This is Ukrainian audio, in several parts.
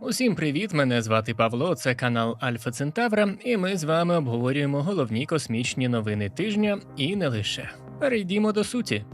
Усім привіт! Мене звати Павло. Це канал Альфа Центавра, і ми з вами обговорюємо головні космічні новини тижня і не лише. Перейдімо до суті.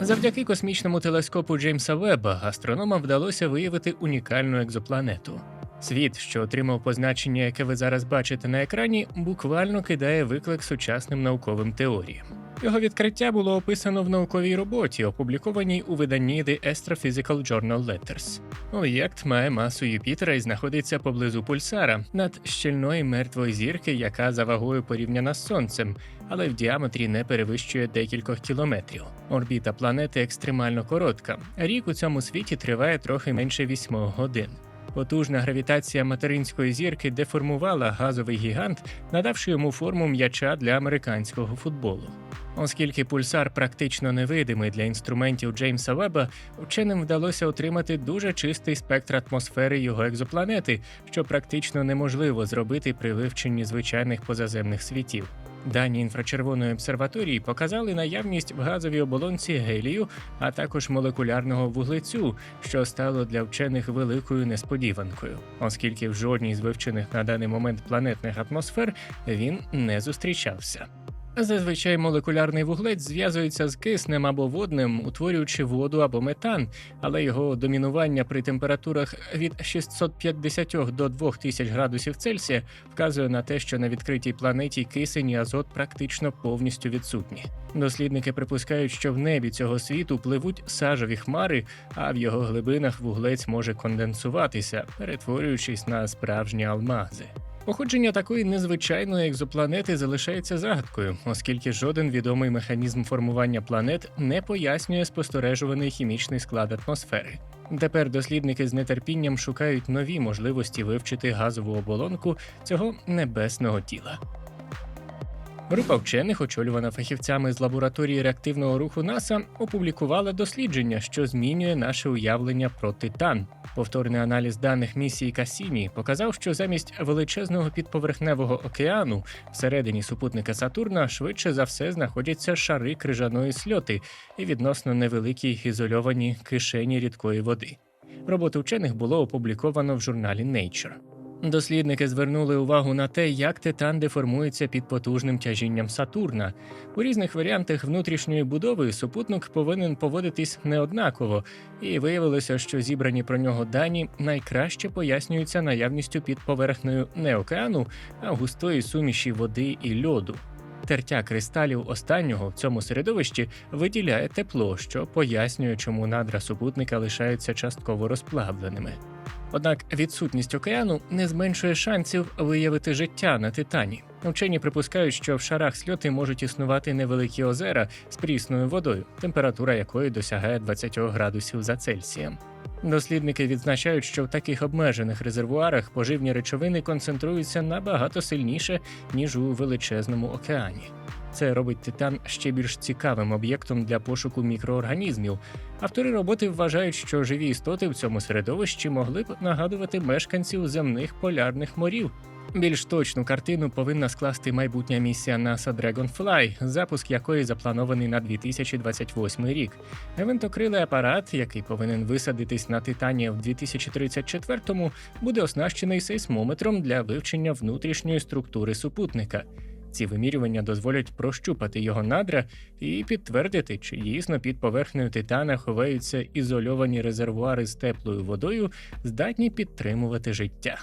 Завдяки космічному телескопу Джеймса Веба астрономам вдалося виявити унікальну екзопланету. Світ, що отримав позначення, яке ви зараз бачите на екрані, буквально кидає виклик сучасним науковим теоріям. Його відкриття було описано в науковій роботі, опублікованій у виданні The Astrophysical Journal Letters. Об'єкт має масу Юпітера і знаходиться поблизу пульсара над щільної мертвої зірки, яка за вагою порівняна з сонцем, але в діаметрі не перевищує декількох кілометрів. Орбіта планети екстремально коротка. Рік у цьому світі триває трохи менше 8 годин. Потужна гравітація материнської зірки деформувала газовий гігант, надавши йому форму м'яча для американського футболу. Оскільки пульсар практично невидимий для інструментів Джеймса Веба, вченим вдалося отримати дуже чистий спектр атмосфери його екзопланети, що практично неможливо зробити при вивченні звичайних позаземних світів. Дані інфрачервоної обсерваторії показали наявність в газовій оболонці гелію, а також молекулярного вуглецю, що стало для вчених великою несподіванкою, оскільки в жодній з вивчених на даний момент планетних атмосфер він не зустрічався. Зазвичай молекулярний вуглець зв'язується з киснем або водним, утворюючи воду або метан, але його домінування при температурах від 650 до 2000 градусів Цельсія вказує на те, що на відкритій планеті кисень і азот практично повністю відсутні. Дослідники припускають, що в небі цього світу пливуть сажові хмари, а в його глибинах вуглець може конденсуватися, перетворюючись на справжні алмази. Походження такої незвичайної екзопланети залишається загадкою, оскільки жоден відомий механізм формування планет не пояснює спостережуваний хімічний склад атмосфери. Тепер дослідники з нетерпінням шукають нові можливості вивчити газову оболонку цього небесного тіла. Група вчених, очолювана фахівцями з лабораторії реактивного руху НАСА, опублікувала дослідження, що змінює наше уявлення про Титан. Повторний аналіз даних місії Касіні показав, що замість величезного підповерхневого океану всередині супутника Сатурна швидше за все знаходяться шари крижаної сльоти і відносно невеликі ізольовані кишені рідкої води. Роботу вчених було опубліковано в журналі Nature. Дослідники звернули увагу на те, як титан деформується під потужним тяжінням Сатурна. У різних варіантах внутрішньої будови супутник повинен поводитись неоднаково, і виявилося, що зібрані про нього дані найкраще пояснюються наявністю під поверхнею не океану, а густої суміші води і льоду. Тертя кристалів останнього в цьому середовищі виділяє тепло, що пояснює, чому надра супутника лишаються частково розплавленими. Однак відсутність океану не зменшує шансів виявити життя на Титані. Вчені припускають, що в шарах сльоти можуть існувати невеликі озера з прісною водою, температура якої досягає 20 градусів за Цельсієм. Дослідники відзначають, що в таких обмежених резервуарах поживні речовини концентруються набагато сильніше ніж у величезному океані. Це робить титан ще більш цікавим об'єктом для пошуку мікроорганізмів. Автори роботи вважають, що живі істоти в цьому середовищі могли б нагадувати мешканців земних полярних морів. Більш точну картину повинна скласти майбутня місія NASA Dragonfly, запуск якої запланований на 2028 рік. Гвинтокрилий апарат, який повинен висадитись на Титані в 2034-му, буде оснащений сейсмометром для вивчення внутрішньої структури супутника. Ці вимірювання дозволять прощупати його надра і підтвердити, чи дійсно під поверхнею Титана ховаються ізольовані резервуари з теплою водою, здатні підтримувати життя.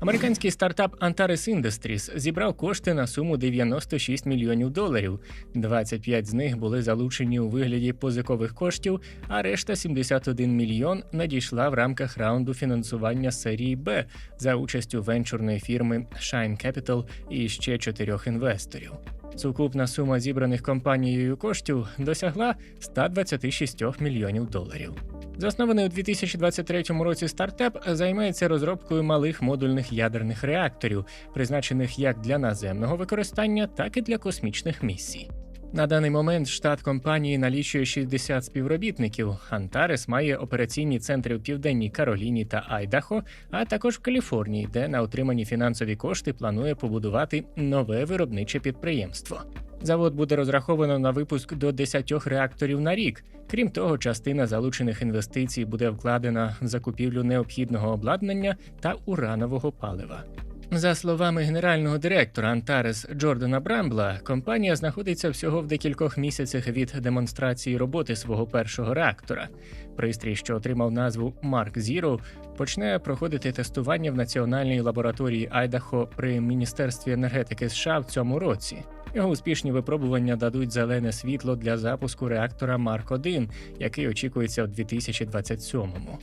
Американський стартап Antares Industries зібрав кошти на суму 96 мільйонів доларів. 25 з них були залучені у вигляді позикових коштів, а решта 71 мільйон надійшла в рамках раунду фінансування серії Б за участю венчурної фірми Shine Capital і ще чотирьох інвесторів. Сукупна сума зібраних компанією коштів досягла 126 мільйонів доларів. Заснований у 2023 році стартап займається розробкою малих модульних ядерних реакторів, призначених як для наземного використання, так і для космічних місій. На даний момент штат компанії налічує 60 співробітників. Антарес має операційні центри в Південній Кароліні та Айдахо, а також в Каліфорнії, де на отримані фінансові кошти планує побудувати нове виробниче підприємство. Завод буде розраховано на випуск до 10 реакторів на рік. Крім того, частина залучених інвестицій буде вкладена в закупівлю необхідного обладнання та уранового палива. За словами генерального директора Антарес Джордана Брамбла, компанія знаходиться всього в декількох місяцях від демонстрації роботи свого першого реактора. Пристрій, що отримав назву Mark Zero, почне проходити тестування в національній лабораторії Айдахо при міністерстві енергетики США в цьому році. Його успішні випробування дадуть зелене світло для запуску реактора Марк 1 який очікується в 2027-му.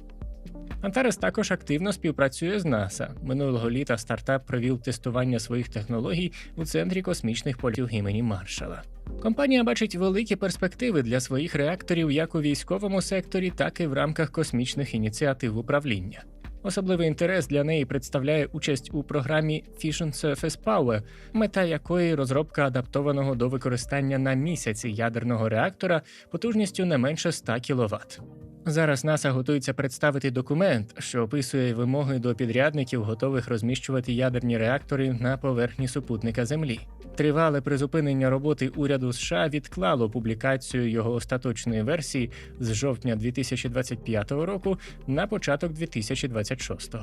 Антарес також активно співпрацює з НАСА. Минулого літа стартап провів тестування своїх технологій у центрі космічних польотів імені Маршала. Компанія бачить великі перспективи для своїх реакторів як у військовому секторі, так і в рамках космічних ініціатив управління. Особливий інтерес для неї представляє участь у програмі Fission Surface Power, мета якої розробка адаптованого до використання на місяці ядерного реактора потужністю не менше 100 кВт. Зараз НАСА готується представити документ, що описує вимоги до підрядників, готових розміщувати ядерні реактори на поверхні супутника Землі. Тривале призупинення роботи уряду США відклало публікацію його остаточної версії з жовтня 2025 року на початок 2026.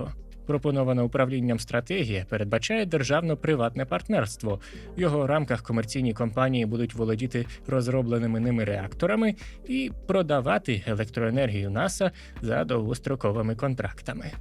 Пропонована управлінням стратегія передбачає державно-приватне партнерство. В його рамках комерційні компанії будуть володіти розробленими ними реакторами і продавати електроенергію НАСА за довгостроковими контрактами.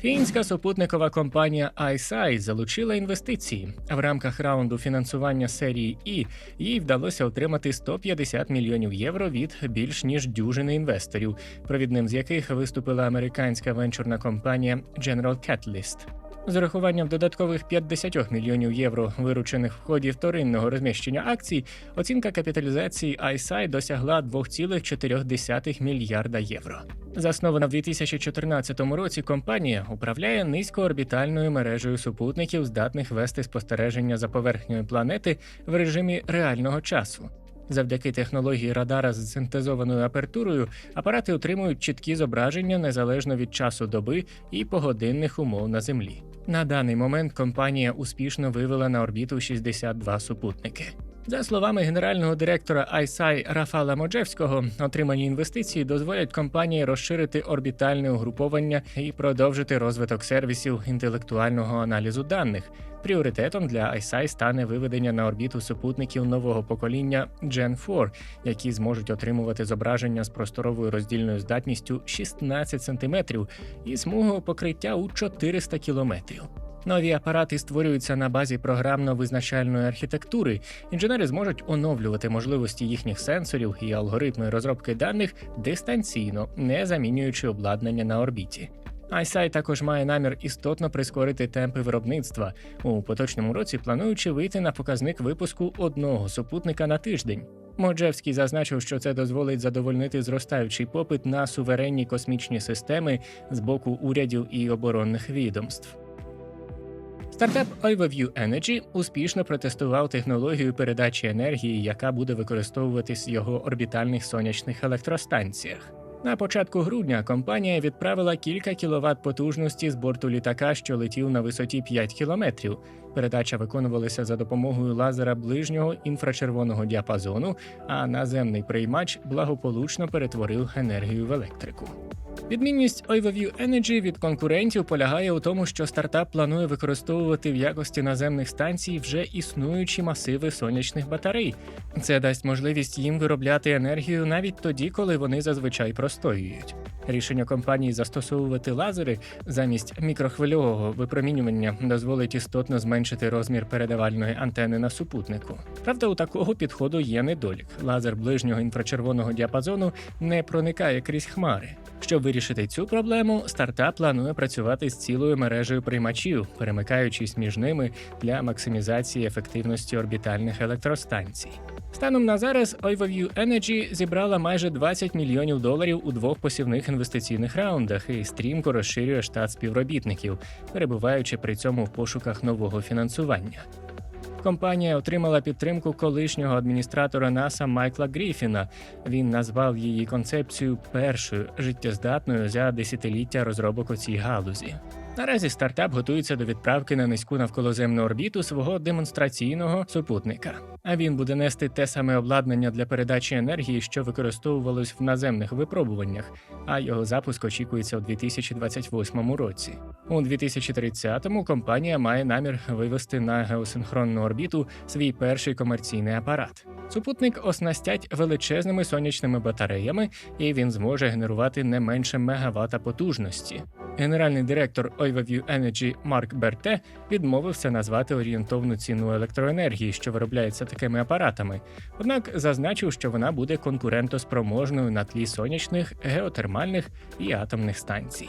Фінська супутникова компанія ISI залучила інвестиції. В рамках раунду фінансування серії І їй вдалося отримати 150 мільйонів євро від більш ніж дюжини інвесторів, провідним з яких виступила американська венчурна компанія General Catalyst. З урахуванням додаткових 50 мільйонів євро, виручених в ході вторинного розміщення акцій, оцінка капіталізації ISI досягла 2,4 мільярда євро. Заснована в 2014 році, компанія управляє низькоорбітальною мережею супутників, здатних вести спостереження за поверхнею планети в режимі реального часу. Завдяки технології радара з синтезованою апертурою апарати отримують чіткі зображення незалежно від часу доби і погодинних умов на Землі. На даний момент компанія успішно вивела на орбіту 62 супутники. За словами генерального директора ISI Рафала Моджевського, отримані інвестиції дозволять компанії розширити орбітальне угруповання і продовжити розвиток сервісів інтелектуального аналізу даних. Пріоритетом для ISI стане виведення на орбіту супутників нового покоління Gen 4, які зможуть отримувати зображення з просторовою роздільною здатністю 16 см і смугою покриття у 400 км. Нові апарати створюються на базі програмно-визначальної архітектури. Інженери зможуть оновлювати можливості їхніх сенсорів і алгоритми розробки даних дистанційно, не замінюючи обладнання на орбіті. ISI також має намір істотно прискорити темпи виробництва у поточному році, плануючи вийти на показник випуску одного супутника на тиждень. Моджевський зазначив, що це дозволить задовольнити зростаючий попит на суверенні космічні системи з боку урядів і оборонних відомств. Стартап Overview Energy успішно протестував технологію передачі енергії, яка буде використовуватись в його орбітальних сонячних електростанціях. На початку грудня компанія відправила кілька кіловат потужності з борту літака, що летів на висоті 5 кілометрів. Передача виконувалася за допомогою лазера ближнього інфрачервоного діапазону, а наземний приймач благополучно перетворив енергію в електрику. Відмінність Overview Energy від конкурентів полягає у тому, що стартап планує використовувати в якості наземних станцій вже існуючі масиви сонячних батарей. Це дасть можливість їм виробляти енергію навіть тоді, коли вони зазвичай простоюють. Рішення компанії застосовувати лазери замість мікрохвильового випромінювання дозволить істотно зменшити розмір передавальної антени на супутнику. Правда, у такого підходу є недолік. Лазер ближнього інфрачервоного діапазону не проникає крізь хмари. Щоб вирішити цю проблему, стартап планує працювати з цілою мережею приймачів, перемикаючись між ними для максимізації ефективності орбітальних електростанцій. Станом на зараз Overview Energy зібрала майже 20 мільйонів доларів у двох посівних інвестиційних раундах і стрімко розширює штат співробітників, перебуваючи при цьому в пошуках нового фінансування. Компанія отримала підтримку колишнього адміністратора НАСА Майкла Гріфіна. Він назвав її концепцію першою життєздатною за десятиліття розробок у цій галузі. Наразі стартап готується до відправки на низьку навколоземну орбіту свого демонстраційного супутника. А він буде нести те саме обладнання для передачі енергії, що використовувалось в наземних випробуваннях, а його запуск очікується у 2028 році. У 2030-му компанія має намір вивести на геосинхронну орбіту свій перший комерційний апарат. Супутник оснастять величезними сонячними батареями, і він зможе генерувати не менше мегавата потужності. Генеральний директор Overview Energy Марк Берте відмовився назвати орієнтовну ціну електроенергії, що виробляється такими апаратами, однак зазначив, що вона буде конкурентоспроможною на тлі сонячних, геотермальних і атомних станцій.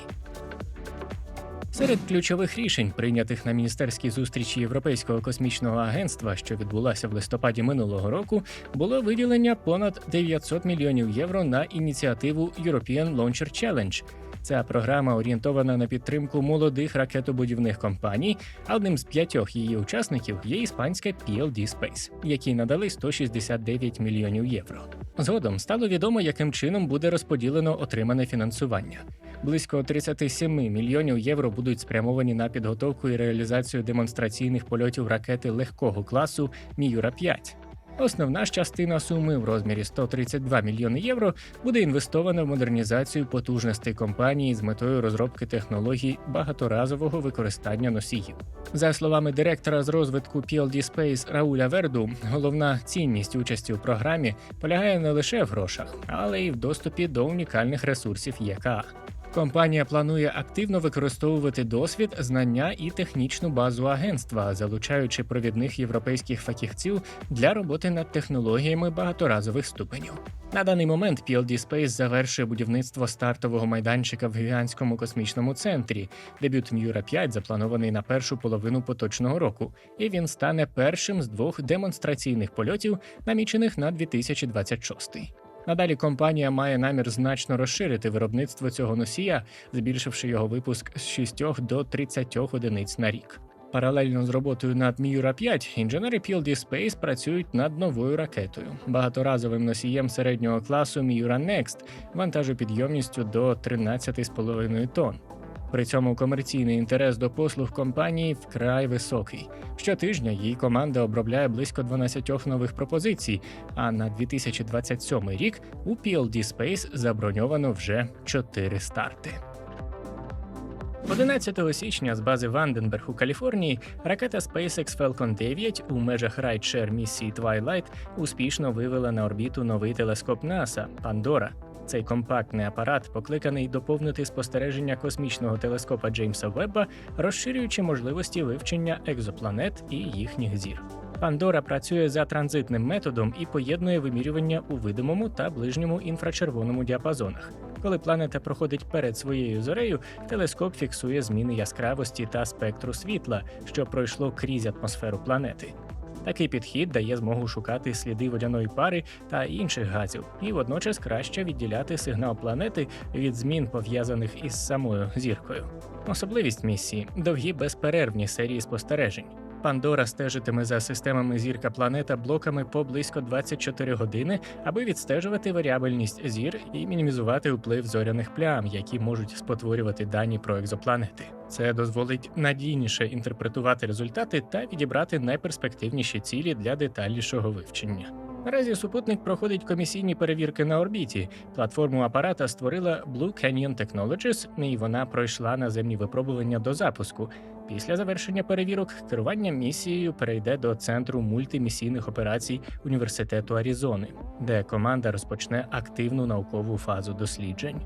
Серед ключових рішень, прийнятих на міністерській зустрічі Європейського космічного агентства, що відбулася в листопаді минулого року, було виділення понад 900 мільйонів євро на ініціативу European Launcher Challenge. Ця програма орієнтована на підтримку молодих ракетобудівних компаній, а одним з п'ятьох її учасників є іспанська PLD Space, якій надали 169 мільйонів євро. Згодом стало відомо, яким чином буде розподілено отримане фінансування. Близько 37 мільйонів євро будуть спрямовані на підготовку і реалізацію демонстраційних польотів ракети легкого класу Міюра 5 Основна ж частина суми в розмірі 132 мільйони євро буде інвестована в модернізацію потужностей компанії з метою розробки технологій багаторазового використання носіїв. За словами директора з розвитку PLD Space Рауля Верду, головна цінність участі у програмі полягає не лише в грошах, але й в доступі до унікальних ресурсів ЄКА. Компанія планує активно використовувати досвід, знання і технічну базу агентства, залучаючи провідних європейських фахівців для роботи над технологіями багаторазових ступенів. На даний момент PLD Space завершує будівництво стартового майданчика в гігантському космічному центрі. Дебют М'юра 5 запланований на першу половину поточного року, і він стане першим з двох демонстраційних польотів, намічених на 2026. Надалі компанія має намір значно розширити виробництво цього носія, збільшивши його випуск з 6 до 30 одиниць на рік. Паралельно з роботою над Miura 5 інженери PLD Space працюють над новою ракетою, багаторазовим носієм середнього класу Miura Next вантажопідйомністю до 13,5 тонн. При цьому комерційний інтерес до послуг компанії вкрай високий. Щотижня її команда обробляє близько 12 нових пропозицій. А на 2027 рік у PLD Space заброньовано вже 4 старти. 11 січня з бази Ванденберг у Каліфорнії ракета SpaceX Falcon 9 у межах райдшер місії Twilight успішно вивела на орбіту новий телескоп НАСА Пандора. Цей компактний апарат покликаний доповнити спостереження космічного телескопа Джеймса Вебба, розширюючи можливості вивчення екзопланет і їхніх зір. Пандора працює за транзитним методом і поєднує вимірювання у видимому та ближньому інфрачервоному діапазонах. Коли планета проходить перед своєю зорею, телескоп фіксує зміни яскравості та спектру світла, що пройшло крізь атмосферу планети. Такий підхід дає змогу шукати сліди водяної пари та інших газів, і водночас краще відділяти сигнал планети від змін, пов'язаних із самою зіркою. Особливість місії довгі безперервні серії спостережень. Пандора стежитиме за системами зірка планета блоками по близько 24 години, аби відстежувати варіабельність зір і мінімізувати вплив зоряних плям, які можуть спотворювати дані про екзопланети. Це дозволить надійніше інтерпретувати результати та відібрати найперспективніші цілі для детальнішого вивчення. Наразі супутник проходить комісійні перевірки на орбіті. Платформу апарата створила Blue Canyon Technologies, і вона пройшла наземні випробування до запуску. Після завершення перевірок керування місією перейде до центру мультимісійних операцій університету Аризони, де команда розпочне активну наукову фазу досліджень.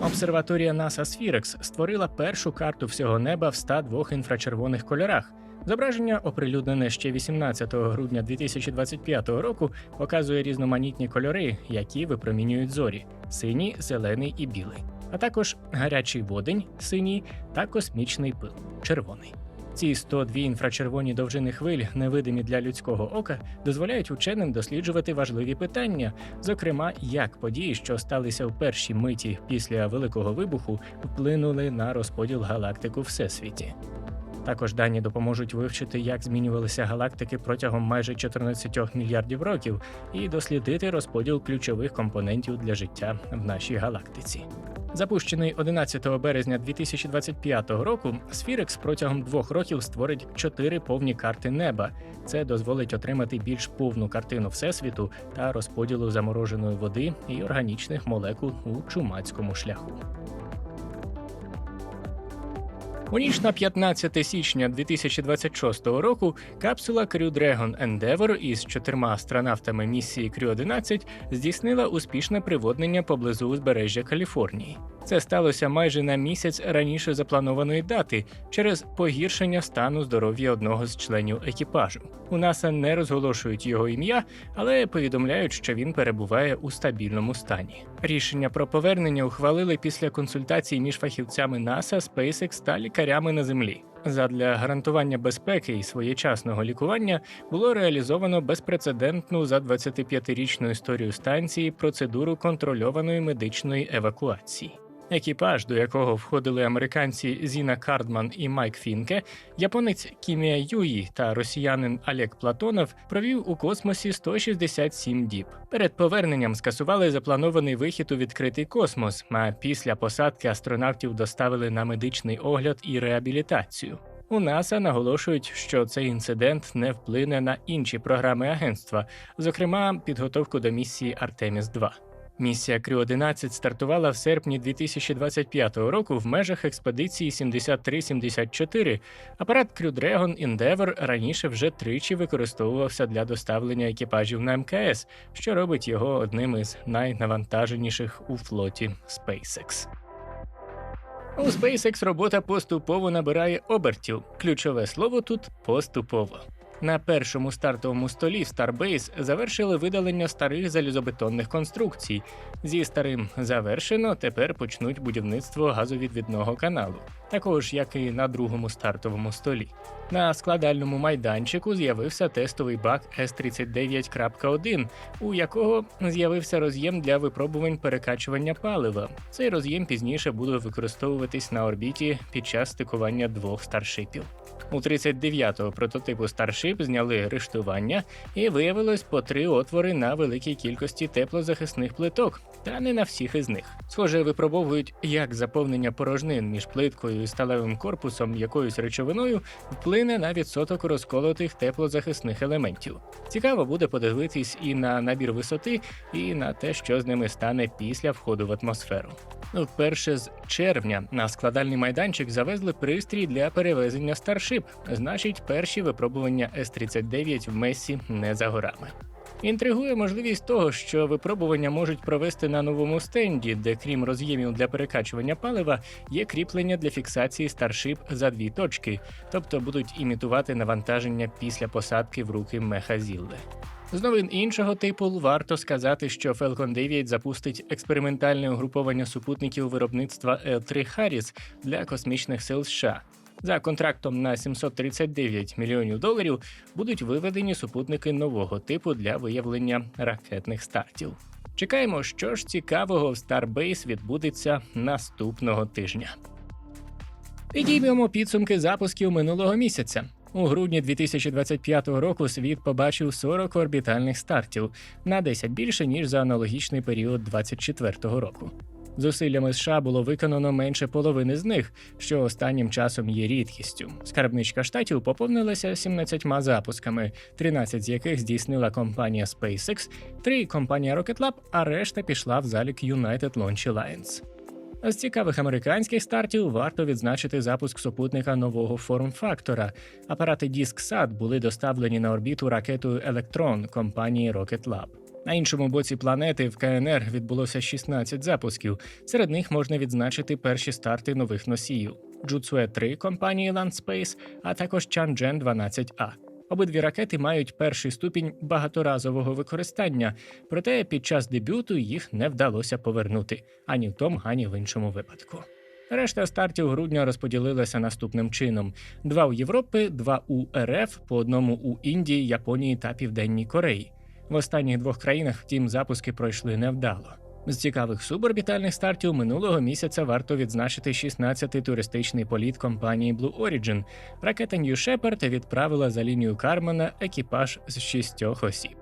Обсерваторія NASA Spherex створила першу карту всього неба в 102 інфрачервоних кольорах. Зображення, оприлюднене ще 18 грудня 2025 року, показує різноманітні кольори, які випромінюють зорі: синій, зелений і білий, а також гарячий водень, синій та космічний пил червоний. Ці 102 інфрачервоні довжини хвиль, невидимі для людського ока, дозволяють ученим досліджувати важливі питання, зокрема, як події, що сталися в першій миті після великого вибуху, вплинули на розподіл галактик у всесвіті. Також дані допоможуть вивчити, як змінювалися галактики протягом майже 14 мільярдів років, і дослідити розподіл ключових компонентів для життя в нашій галактиці. Запущений 11 березня 2025 року, Spherex протягом двох років створить чотири повні карти неба. Це дозволить отримати більш повну картину всесвіту та розподілу замороженої води і органічних молекул у чумацькому шляху. У ніч на 15 січня 2026 року капсула Crew Dragon Endeavour із чотирма астронавтами місії Crew 11 здійснила успішне приводнення поблизу узбережжя Каліфорнії. Це сталося майже на місяць раніше запланованої дати через погіршення стану здоров'я одного з членів екіпажу. У НАСА не розголошують його ім'я, але повідомляють, що він перебуває у стабільному стані. Рішення про повернення ухвалили після консультацій між фахівцями НАСА, SpaceX та лікарями на землі. Задля гарантування безпеки і своєчасного лікування було реалізовано безпрецедентну за 25-річну історію станції процедуру контрольованої медичної евакуації. Екіпаж, до якого входили американці Зіна Кардман і Майк Фінке, японець Кімія Юї та росіянин Олег Платонов провів у космосі 167 діб. Перед поверненням скасували запланований вихід у відкритий космос. А після посадки астронавтів доставили на медичний огляд і реабілітацію. У НАСА наголошують, що цей інцидент не вплине на інші програми агентства, зокрема підготовку до місії Артеміс 2 Місія Крю 11 стартувала в серпні 2025 року в межах експедиції 7374. Апарат Crew Dragon Endeavour раніше вже тричі використовувався для доставлення екіпажів на МКС, що робить його одним із найнавантаженіших у флоті SpaceX. У SpaceX робота поступово набирає обертів. Ключове слово тут поступово. На першому стартовому столі Starbase завершили видалення старих залізобетонних конструкцій. Зі старим завершено, тепер почнуть будівництво газовідвідного каналу, також як і на другому стартовому столі. На складальному майданчику з'явився тестовий бак S39.1, у якого з'явився роз'єм для випробувань перекачування палива. Цей роз'єм пізніше буде використовуватись на орбіті під час стикування двох старшипів. У 39-го прототипу Starship зняли рештування і виявилось по три отвори на великій кількості теплозахисних плиток, та не на всіх із них. Схоже, випробовують, як заповнення порожнин між плиткою і сталевим корпусом якоюсь речовиною вплине на відсоток розколотих теплозахисних елементів. Цікаво буде подивитись і на набір висоти, і на те, що з ними стане після входу в атмосферу. Вперше з червня на складальний майданчик завезли пристрій для перевезення Starship, значить, перші випробування С-39 в Месі не за горами. Інтригує можливість того, що випробування можуть провести на новому стенді, де, крім роз'ємів для перекачування палива, є кріплення для фіксації Starship за дві точки, тобто будуть імітувати навантаження після посадки в руки мехазілли. З новин іншого типу варто сказати, що Falcon 9 запустить експериментальне угруповання супутників виробництва L3 Harris для космічних сил США. За контрактом на 739 мільйонів доларів будуть виведені супутники нового типу для виявлення ракетних стартів. Чекаємо, що ж цікавого в Starbase відбудеться наступного тижня. Підіймемо підсумки запусків минулого місяця. У грудні 2025 року світ побачив 40 орбітальних стартів на 10 більше ніж за аналогічний період 2024 року. Зусиллями США було виконано менше половини з них, що останнім часом є рідкістю. Скарбничка штатів поповнилася 17 запусками, 13 з яких здійснила компанія SpaceX, 3 – компанія Rocket Lab, а решта пішла в залік United Launch Alliance. З цікавих американських стартів варто відзначити запуск супутника нового форм-фактора. Апарати DiskSat були доставлені на орбіту ракетою Electron компанії Rocket Lab. На іншому боці планети в КНР відбулося 16 запусків. Серед них можна відзначити перші старти нових носіїв: Jutsue 3 компанії Landspace, а також Chang'e 12A. Обидві ракети мають перший ступінь багаторазового використання, проте під час дебюту їх не вдалося повернути ані в тому, ані в іншому випадку. Решта стартів грудня розподілилася наступним чином: два у Європи, два у РФ, по одному у Індії, Японії та Південній Кореї. В останніх двох країнах, втім, запуски пройшли невдало. З цікавих суборбітальних стартів минулого місяця варто відзначити 16-й туристичний політ компанії Blue Origin. Ракета New Shepard відправила за лінію Кармана екіпаж з шістьох осіб.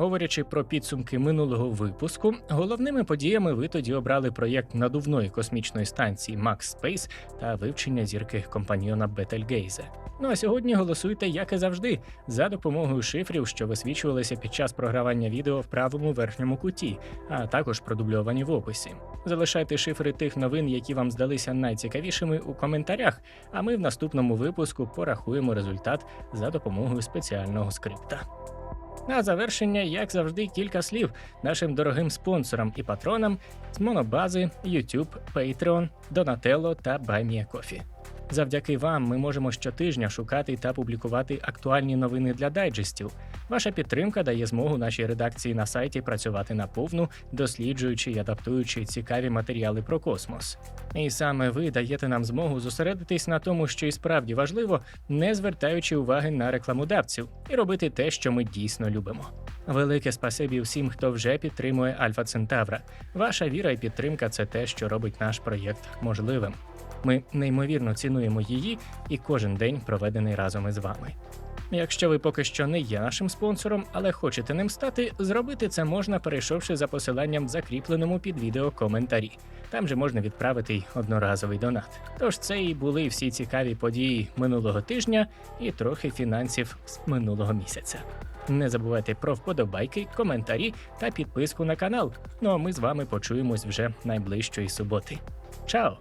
Говорячи про підсумки минулого випуску, головними подіями ви тоді обрали проєкт надувної космічної станції Max Space та вивчення зірки компаньйона Бетельгейзе. Ну а сьогодні голосуйте, як і завжди, за допомогою шифрів, що висвічувалися під час програвання відео в правому верхньому куті, а також продубльовані в описі. Залишайте шифри тих новин, які вам здалися найцікавішими у коментарях. А ми в наступному випуску порахуємо результат за допомогою спеціального скрипта. На завершення, як завжди, кілька слів нашим дорогим спонсорам і патронам з Монобази, YouTube, Patreon, Donatello та BuyMeACoffee. Завдяки вам ми можемо щотижня шукати та публікувати актуальні новини для дайджестів. Ваша підтримка дає змогу нашій редакції на сайті працювати наповну, досліджуючи і адаптуючи цікаві матеріали про космос. І саме ви даєте нам змогу зосередитись на тому, що і справді важливо, не звертаючи уваги на рекламодавців, і робити те, що ми дійсно любимо. Велике спасибі всім, хто вже підтримує Альфа Центавра. Ваша віра і підтримка це те, що робить наш проєкт можливим. Ми неймовірно цінуємо її і кожен день проведений разом із вами. Якщо ви поки що не є нашим спонсором, але хочете ним стати, зробити це можна, перейшовши за посиланням закріпленому під відео коментарі. Там же можна відправити й одноразовий донат. Тож це і були всі цікаві події минулого тижня і трохи фінансів з минулого місяця. Не забувайте про вподобайки, коментарі та підписку на канал. Ну а ми з вами почуємось вже найближчої суботи. Чао!